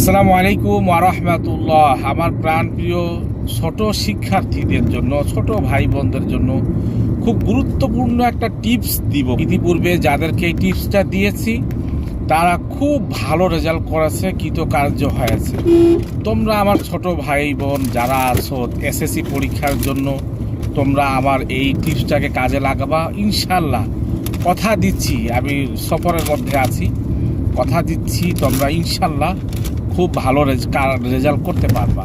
আসসালামু আলাইকুম আরহামাতুল্লাহ আমার প্রাণপ্রিয় ছোট শিক্ষার্থীদের জন্য, ছোট ভাই বোনদের জন্য খুব গুরুত্বপূর্ণ একটা টিপস দিব। ইতিপূর্বে যাদেরকে এই টিপসটা দিয়েছি, তারা খুব ভালো রেজাল্ট করেছে, কৃতকার্য হয়েছে। তোমরা আমার ছোট ভাই বোন যারা আছো এসএসসি পরীক্ষার জন্য, তোমরা আমার এই টিপসটাকে কাজে লাগাবা। ইনশাল্লাহ কথা দিচ্ছি, আমি সফরের মধ্যে আছি। কথা দিচ্ছি তোমরা ইনশাল্লাহ খুব ভালো রেজাল্ট করতে পারবা।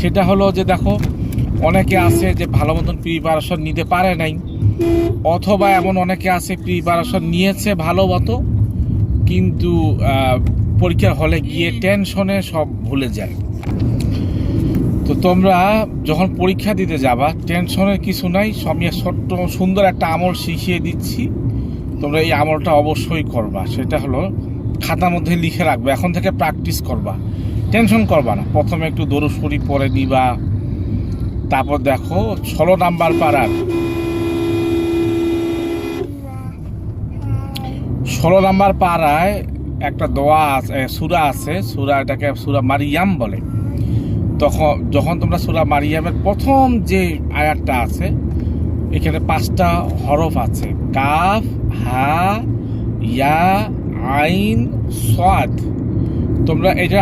সেটা হলো যে দেখো অনেকে আছে যে ভালো মতন প্রিপারেশন নিতে পারে নাই অথবা এমন অনেকে আছে প্রিপারেশন নিয়েছে ভালো মতো কিন্তু পরীক্ষার হলে গিয়ে টেনশনে সব ভুলে যায়। তো তোমরা যখন পরীক্ষা দিতে যাবা টেনশনের কিছু নাই আমি ছোট্ট সুন্দর একটা আমল শিখিয়ে দিচ্ছি। তোমরা এই আমলটা অবশ্যই করবা। সেটা হলো খাতার মধ্যে লিখে রাখবে। এখন থেকে প্র্যাকটিস করবা। টেনশন করবা না। প্রথমে একটু দরুসুরি পরে নিবা। তারপর দেখো, ষোলো নাম্বার পাড়ার। ষোলো নাম্বার পাড়ায় একটা দোয়া আছে সুরা আছে। সুরা এটাকে সুরা মারিয়াম বলে। তখন, যখন তোমরা সুরা মারিয়ামের প্রথম যে আয়াতটা আছে, এখানে পাঁচটা হরফ আছে। কাফ, হা, ইয়া আইন সোয়াদ তোমরা এটা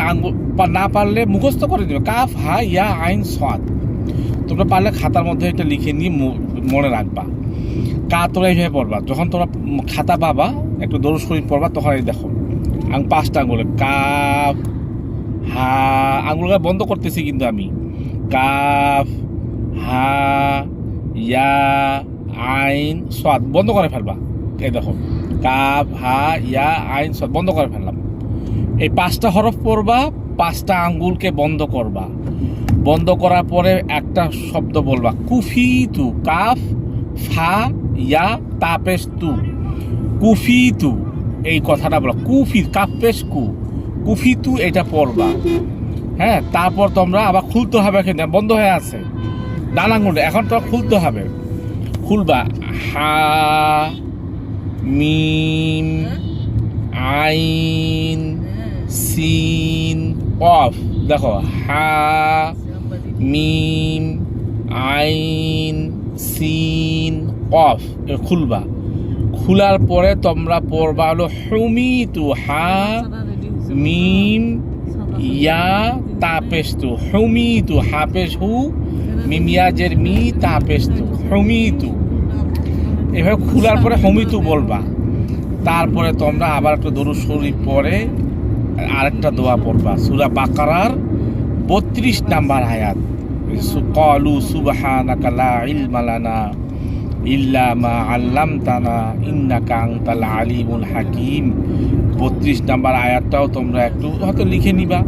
না পারলে মুখস্থ করে দিবে। কাফ হা ইয়া আইন সোয়াদ তোমরা পারলে খাতার মধ্যে এটা লিখে নিয়ে মনে রাখবা। কা তোমরা এইভাবে পড়বা। যখন তোমরা খাতা পাবা, একটু দরুদ শরীফ পড়বা, তখন এই দেখো, আং পাঁচটা আঙ্গুলে। কাফ হা আঙ্গুলটা বন্ধ করতেছি কিন্তু আমি। কাফ হা ইয়া আইন সোয়াদ বন্ধ করে ফেলবা। এই দেখো। কাফ হা ইয়া, আইন সোয়াদ বন্ধ করে ফেললাম। এই পাঁচটা হরফ পড়বা, পাঁচটা আঙ্গুলকে বন্ধ করবা। বন্ধ করার পরে একটা শব্দ বলবা কুফি তু কাফ, ফা, ইয়া তাপেশ তু কুফি তু এই কথাটা বলো কুফি কাপেশ কু কুফি তু এটা পড়বা। হ্যাঁ তারপর তোমরা আবার খুলতে হবে কিন্তু বন্ধ হয়ে আছে। ডান আঙুলটা এখন তো খুলতে হবে। খুলবা, হা মিম আইন সিন অফ। দেখো হা মিম আইন সিন এ খুলবা। খোলার পরে তোমরা পড়বা হলো হুমিতু হা মিম ইয়া তাপেস্তু। হুমিতু হাফেজ হু মিমিয়াজের মি তাপেস্তু। হুমিতু। এভাবে খোলার পরে হুমিতু বলবা। তারপরে তোমরা আবার একটু দরুদ শরীফ পরে আরেকটা দোয়া পড়বা। সুরা বাকারার বত্রিশ নাম্বার আয়াত। কলু সুবহানাকা লা ইলমা লানা ইল্লা মা আল্লামতানা ইন্নাকা আনতাল আলিমুল হাকিম। বত্রিশ নাম্বার আয়াতটাও তোমরা একটু হয়তো লিখে নিবা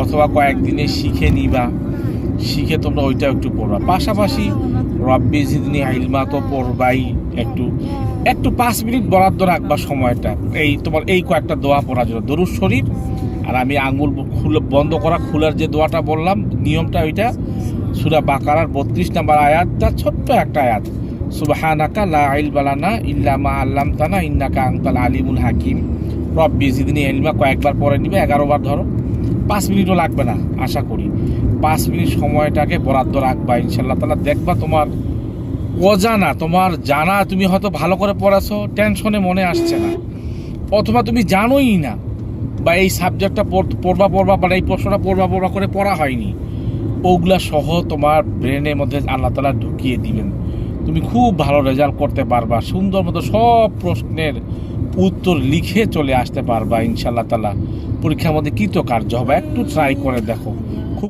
অথবা কয়েকদিনে শিখে নিবা। শিখে তোমরা ওইটা একটু পড়বা। পাশাপাশি রব্বি জিদনি আইলমা তো পড়বাই একটু। একটু পাঁচ মিনিট বরাদ্দ রাখবা সময়টা। এই তোমার এই কয়েকটা দোয়া পড়ার জন্য। দরুদ শরীফ আর আমি আঙুল খুলে বন্ধ করা খোলার যে দোয়াটা বললাম, নিয়মটা ওইটা। সুরা বাকারার বত্রিশ নাম্বার আয়াতটা ছোট্ট একটা আয়াত। সুবাহানাকা লা ইলবালানা ইল্লা মা আল্লামতানা ইন্নাকা আনতাল আলিমুল হাকিম। রব্বি জিদনি ইলমা কয়েকবার পরে নিবে, এগারো বার ধরো। পাঁচ মিনিটও লাগবে না, আশা করি। পাঁচ মিনিট সময়টাকে বরাদ্দ রাখবা ইনশাল্লাহ তালা দেখবা তোমার অজানা, তোমার জানা তুমি হয়তো ভালো করে পড়াছো, টেনশনে মনে আসছে না। অথবা তুমি জানোই না বা এই সাবজেক্টটা পড়বা পড়বা বা এই প্রশ্নটা পড়বা পড়বা করে পড়া হয়নি। ওগুলা সহ তোমার ব্রেনের মধ্যে আল্লাহ তালা ঢুকিয়ে দিবেন তুমি খুব ভালো রেজাল্ট করতে পারবা, সুন্দর মতো সব প্রশ্নের উত্তর লিখে চলে আসতে পারবা ইনশাল্লাহ তালা পরীক্ষার মধ্যে কৃতকার্য হবে? একটু ট্রাই করে দেখো।